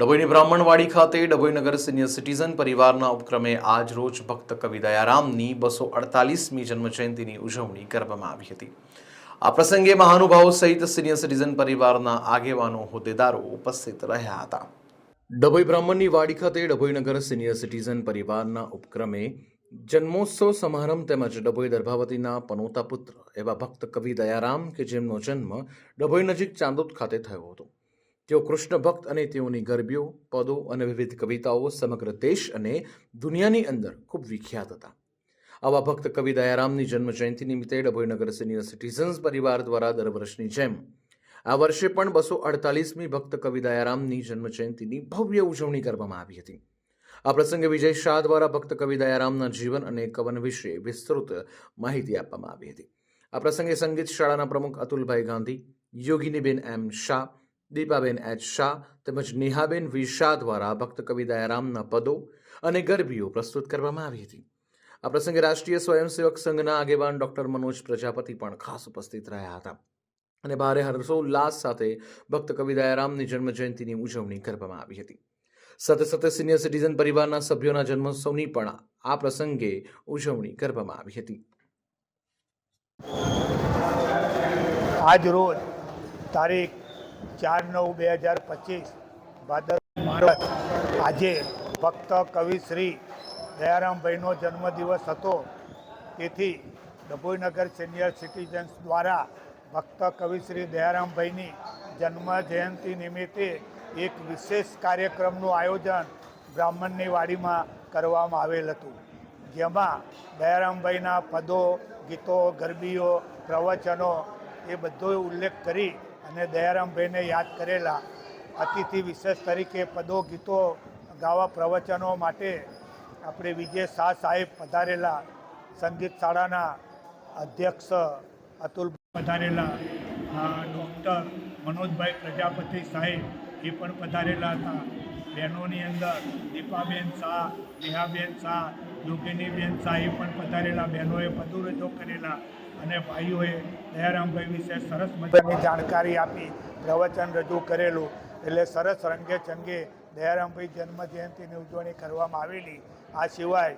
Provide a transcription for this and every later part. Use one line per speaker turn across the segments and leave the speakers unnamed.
ડભોઈની બ્રાહ્મણવાડી ખાતે ડભોઈનગર senior citizen પરિવારના ઉપક્રમે આજ રોજ ભક્ત કવિ દયારામની બસો અડતાલીસમી જન્મજયંતિની ઉજવણી કરવામાં આવી હતી. આ પ્રસંગે મહાનુભાવો સહિત સિનિયર સિટીઝન પરિવારના આગેવાનો, હોદ્દેદારો ઉપસ્થિત રહ્યા હતા. ડભોઈ બ્રાહ્મણની વાડી ખાતે ડભોઈનગર સિનિયર સિટીઝન પરિવારના ઉપક્રમે જન્મોત્સવ સમારંભ તેમજ ડભોઈ દર્ભાવતીના પનોતા પુત્ર એવા ભક્ત કવિ દયારામ કે જેમનો જન્મ ડભોઈ નજીક ચાંદોદ ખાતે થયો હતો. તેઓ કૃષ્ણ ભક્ત અને તેઓની ગરબીઓ, પદો અને વિવિધ કવિતાઓ સમગ્ર દેશ અને દુનિયાની અંદર ખૂબ વિખ્યાત હતા. આવા ભક્ત કવિ દયારામની જન્મ જયંતિ નિમિત્તે ડભોઈનગર સિનિયર સિટીઝન્સ પરિવાર દ્વારા દર વર્ષની જેમ. આ વર્ષે પણ બસો અડતાલીસમી ભક્ત કવિ દયારામની જન્મ જયંતિની ભવ્ય ઉજવણી કરવામાં આવી હતી. આ પ્રસંગે વિજય શાહ દ્વારા ભક્ત કવિ દયારામના જીવન અને કવન વિશે વિસ્તૃત માહિતી આપવામાં આવી હતી. આ પ્રસંગે સંગીત શાળાના પ્રમુખ અતુલભાઈ ગાંધી, યોગિનીબેન એમ શાહ દીપાબેન એચ શાહ તેમજ નેહાબેન વી શાહ દ્વારા ભક્ત કવિ દયારામના પદો અને ગરબીઓ પ્રસ્તુત કરવામાં આવી હતી. આ પ્રસંગે રાષ્ટ્રીય સ્વયંસેવક સંઘના આગેવાન ડોક્ટર મનોજ પ્રજાપતિ પણ ખાસ ઉપસ્થિત રહ્યા હતા અને ભારે હર્ષોલ્લાસ સાથે ભક્ત કવિ દયારામની જન્મ જયંતિની ઉજવણી કરવામાં આવી હતી. સાથે સાથે સિનિયર સિટીઝન પરિવારના સભ્યોના જન્મોત્સવની પણ આ પ્રસંગે ઉજવણી કરવામાં આવી હતી.
આજ રોજ તારીખ ચાર નવ બે હજાર પચીસ, ભાદર ભારત આજે ભક્ત કવિ શ્રી દયારામભાઈનો જન્મદિવસ હતો. તેથી ડભોઈનગર સિનિયર સિટીઝન્સ દ્વારા ભક્ત કવિ શ્રી દયારામભાઈની જન્મ જયંતિ નિમિત્તે એક વિશેષ કાર્યક્રમનું આયોજન બ્રાહ્મણની વાડીમાં કરવામાં આવેલ હતું. જેમાં દયારામભાઈના પદો, ગીતો, ગરબીઓ, પ્રવચનો એ બધો ઉલ્લેખ કરી અને દયારામભાઈને યાદ કરેલા અતિથિ વિશેષ તરીકે પદો, ગીતો ગાવા પ્રવચનો માટે આપણે વિજય શાહ સાહેબ પધારેલા, સંગીત શાળાના અધ્યક્ષ અતુલ પધારેલા ડૉક્ટર મનોજભાઈ પ્રજાપતિ સાહેબ એ પણ પધારેલા હતા. બહેનોની અંદર દીપાબેન શાહ, નેહાબેન શાહ યોગિનીબેન શાહ એ પણ પધારેલા. બહેનોએ પદુરજો કરેલા. અને ભાઈઓએ દયારામભાઈ વિશે સરસ મજાની જાણકારી આપી, પ્રવચન રજૂ કરેલું. એટલે સરસ રંગે ચંગે દયારામભાઈ જન્મ જયંતિની ઉજવણી કરવામાં આવેલી. આ સિવાય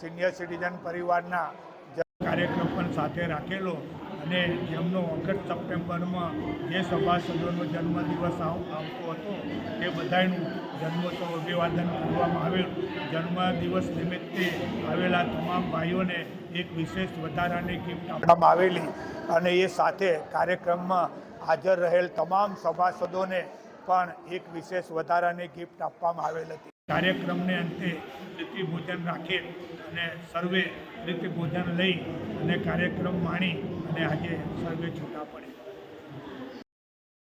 સિનિયર સિટીઝન પરિવારના કાર્યક્રમ પણ સાથે રાખેલો. અને જેમનો ઓગસ્ટ સપ્ટેમ્બરમાં જે સભાસદોનો જન્મદિવસ આવ- આવતો હતો, તે બધાનું જન્મોત્સવ અભિવાદન કરવામાં આવેલું. જન્મદિવસ નિમિત્તે આવેલા તમામ ભાઈઓને એક વિશેષ વધારાની ગિફ્ટ આપવામાં આવેલી અને એ સાથે કાર્યક્રમમાં હાજર રહેલ તમામ સભાસદોને પણ એક વિશેષ વધારાની ગિફ્ટ આપવામાં આવેલ હતી. કાર્યક્રમને અંતે પ્રીતિ ભોજન રાખેલ અને સર્વે પ્રીતિ ભોજન લઈ અને કાર્યક્રમ માણી અને આજે સર્વે છૂટા પડે.